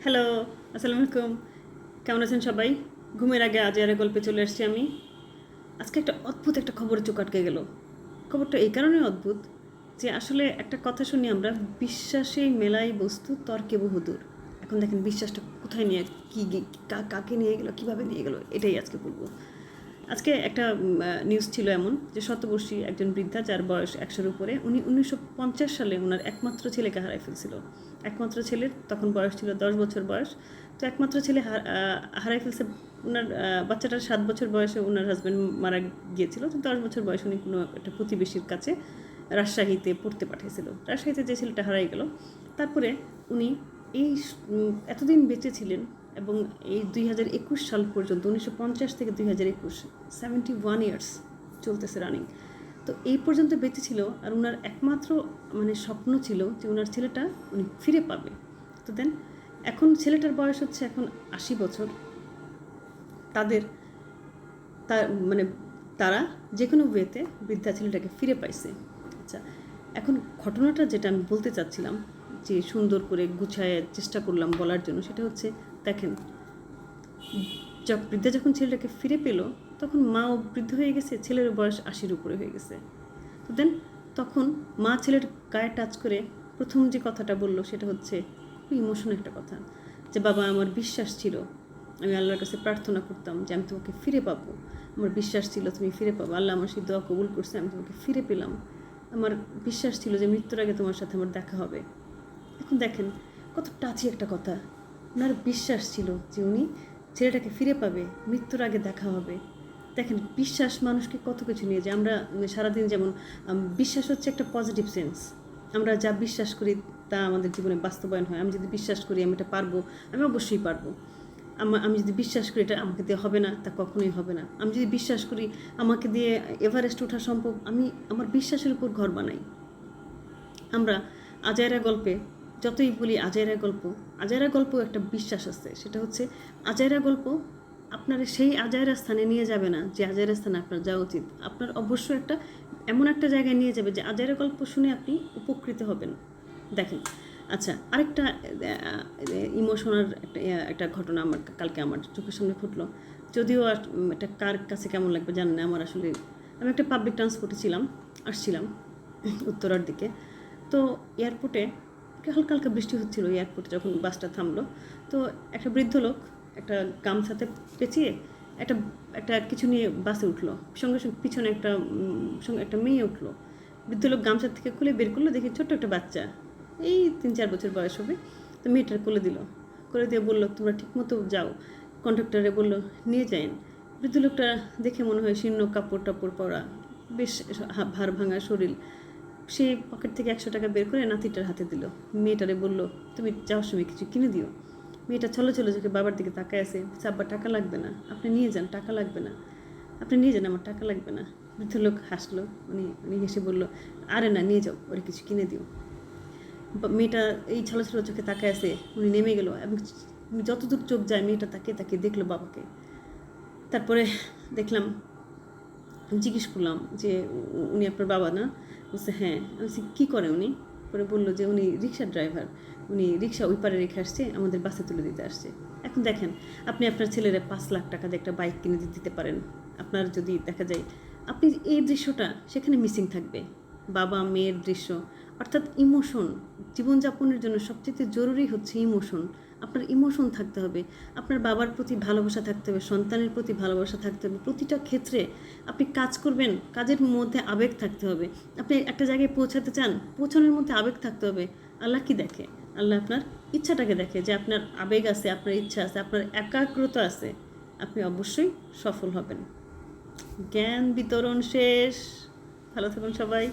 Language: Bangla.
হ্যালো আসসালামু আলাইকুম। কেমন আছেন সবাই? ঘুমের আগে আজ আরে গল্পে চলে এসেছি আমি। আজকে একটা অদ্ভুত একটা খবর চোখ আটকে গেল। খবরটা এই কারণে অদ্ভুত যে আসলে একটা কথা শুনি আমরা, বিশ্বাসেই মেলাই বস্তু তর্কে বহুদূর। এখন দেখেন, বিশ্বাসটা কোথায় নিয়ে কী, কা- কাকে নিয়ে গেলো, কীভাবে নিয়ে গেলো, এটাই আজকে বলব। আজকে একটা নিউজ ছিল এমন যে শতবর্ষী একজন বৃদ্ধা যার বয়স একশোর উপরে, উনি উনিশশো পঞ্চাশ সালে ওনার একমাত্র ছেলেকে হারাই ফেলছিল। একমাত্র ছেলের তখন বয়স ছিল দশ বছর বয়স। তো একমাত্র ছেলে হারাই ফেলছে ওনার বাচ্চাটার সাত বছর বয়সে ওনার হাজব্যান্ড মারা গিয়েছিল। তো দশ বছর বয়সে উনি কোনো একটা প্রতিবেশীর কাছে রাজশাহীতে পড়তে পাঠিয়েছিল। রাজশাহীতে যে ছেলেটা হারাই গেল, তারপরে উনি এই এতদিন বেঁচে ছিলেন এবং এই দুই হাজার একুশ সাল পর্যন্ত, উনিশশো পঞ্চাশ থেকে দুই হাজার একুশ সেভেন্টি ওয়ান ইয়ার্স চলতেছে রানিং তো এই পর্যন্ত বেঁচে ছিল আর ওনার একমাত্র মানে স্বপ্ন ছিল যে ওনার ছেলেটা উনি ফিরে পাবে। তো দেন এখন ছেলেটার বয়স হচ্ছে এখন আশি বছর। তাদের, তার মানে তারা যে কোনো ওয়েতে বৃদ্ধা ছেলেটাকে ফিরে পাইছে। আচ্ছা এখন ঘটনাটা যেটা আমি বলতে চাচ্ছিলাম যে সুন্দর করে গুছায় চেষ্টা করলাম বলার জন্য, সেটা হচ্ছে দেখেন বৃদ্ধা যখন ছেলেটাকে ফিরে পেল, তখন মাও বৃদ্ধ হয়ে গেছে, ছেলের বয়স আশির উপরে হয়ে গেছে। তো দেন তখন মা ছেলের গায়ে টাচ করে প্রথম যে কথাটা বলল, সেটা হচ্ছে খুবই ইমোশনাল একটা কথা, যে বাবা আমার বিশ্বাস ছিল, আমি আল্লাহর কাছে প্রার্থনা করতাম যে আমি তোমাকে ফিরে পাবো। আমার বিশ্বাস ছিল তুমি ফিরে পাবো। আল্লাহ আমার সেই দোয়া কবুল করছে, আমি তোমাকে ফিরে পেলাম। আমার বিশ্বাস ছিল যে মৃত্যুর আগে তোমার সাথে আমার দেখা হবে। দেখেন, কত টাচি একটা কথা। ওনার বিশ্বাস ছিল যে উনি ছেলেটাকে ফিরে পাবে, মৃত্যুর আগে দেখা হবে। দেখেন, বিশ্বাস মানুষকে কত কিছু নিয়ে যায়। আমরা সারাদিন যেমন বিশ্বাস হচ্ছে একটা পজিটিভ সেন্স আমরা যা বিশ্বাস করি তা আমাদের জীবনে বাস্তবায়ন হয়। আমি যদি বিশ্বাস করি আমি এটা পারব, আমি অবশ্যই পারব। আমি যদি বিশ্বাস করি এটা আমাকে দিয়ে হবে না, তা কখনোই হবে না। আমি যদি বিশ্বাস করি আমাকে দিয়ে এভারেস্ট ওঠা সম্ভব, আমি, আমার বিশ্বাসের উপর ঘর বানাই। আমরা আজায়রা গল্পে যতই বলি আজায়রা গল্প আজায়রা গল্প একটা বিশ্বাস আছে। সেটা হচ্ছে আজায়রা গল্প আপনার সেই আজায়রা স্থানে নিয়ে যাবে না যে আজায়রা স্থানে আপনার যাওয়া উচিত। আপনার অবশ্যই একটা, এমন একটা জায়গায় নিয়ে যাবে যে আজায়রা গল্প শুনে আপনি উপকৃত হবেন। দেখেন আচ্ছা আরেকটা ইমোশনাল একটা একটা ঘটনা আমার কালকে আমার চোখের সামনে ফুটলো। যদিও এটা কার কাছে কেমন লাগবে জানেন না, আমার আসলে, আমি একটা পাবলিক ট্রান্সপোর্টে ছিলাম, আসছিলাম উত্তরার দিকে। তো এয়ারপোর্টে হালকা হালকা বৃষ্টি হচ্ছিল এয়ারপোর্টে যখন বাসটা থামলো। তো একটা বৃদ্ধ লোক একটা গামছাতে পেঁচিয়ে একটা একটা কিছু নিয়ে বাসে উঠল। সঙ্গে সঙ্গে পিছনে একটা সঙ্গে একটা মেয়ে উঠল। বৃদ্ধ লোক গামছা থেকে খুলে বের করল, দেখি ছোট্ট একটা বাচ্চা। এই তিন চার বছর বয়স হবে। তো মেয়েটার কোলে দিল। করে দিয়ে বলল, তোমরা ঠিকমতো যাও। কন্ডাক্টরে বলল, নিয়ে যাইন। বৃদ্ধ লোকটা দেখে মনে হয় শীর্ণ কাপড় টাপড় পরা, বেশ হা- ভার ভাঙা শরীর। সে পকেট থেকে একশো টাকা বের করে নাতিটার হাতে দিল। মেয়েটারে বলল, তুমি যাওয়ার সময় কিছু কিনে দিও। মেয়েটা চলো চলো চোখে বাবার দিকে তাকায় আছে। আব্বা, টাকা লাগবে না। আপনি নিয়ে যান, টাকা লাগবে না। আপনি নিয়ে যান, আমার টাকা লাগবে না। বৃদ্ধ লোক হাসলো। উনি উনি হেসে বলল, আরে না, নিয়ে যাও, ওরে কিছু কিনে দিও। মেয়েটা এই ছলো ছলো চোখে তাকায় আছে। উনি নেমে গেল এবং যতদূর চোখ যায়, মেয়েটা তাকিয়ে তাকিয়ে দেখল বাবাকে। তারপরে দেখলাম, জিজ্ঞেস করলাম যে উনি আপনার বাবা না? বলছে হ্যাঁ। আমি বলছি, কী করে উনি? পরে বলল যে উনি রিক্সার ড্রাইভার। উনি রিক্সা ওই পারে রেখে আসছে আমাদের বাসে তুলে দিতে আসছে। এখন দেখেন আপনি আপনার ছেলেরা পাঁচ লাখ টাকা দিয়ে একটা বাইক কিনে দিতে পারেন। আপনার যদি দেখা যায় আপনি এই দৃশ্যটা সেখানে মিসিং থাকবে। বাবা মেয়ের দৃশ্য অর্থাৎ ইমোশন জীবনযাপনের জন্য সবচেয়ে জরুরি হচ্ছে ইমোশন। আপনার ইমোশন থাকতে হবে, আপনার বাবার প্রতি ভালোবাসা থাকতে হবে, সন্তানের প্রতি ভালোবাসা থাকতে হবে, প্রতিটা ক্ষেত্রে আপনি কাজ করবেন, কাজের মধ্যে আবেগ থাকতে হবে। আপনি একটা জায়গায় পৌঁছাতে চান, পৌঁছানোর মধ্যে আবেগ থাকতে হবে। আল্লাহ কি দেখে? আল্লাহ আপনার ইচ্ছাটাকে দেখে যে আপনার আবেগ আছে, আপনার ইচ্ছা আছে, আপনার একাগ্রতা আছে। আপনি অবশ্যই সফল হবেন। জ্ঞান বিতরণ শেষ। ভালো থাকুন সবাই।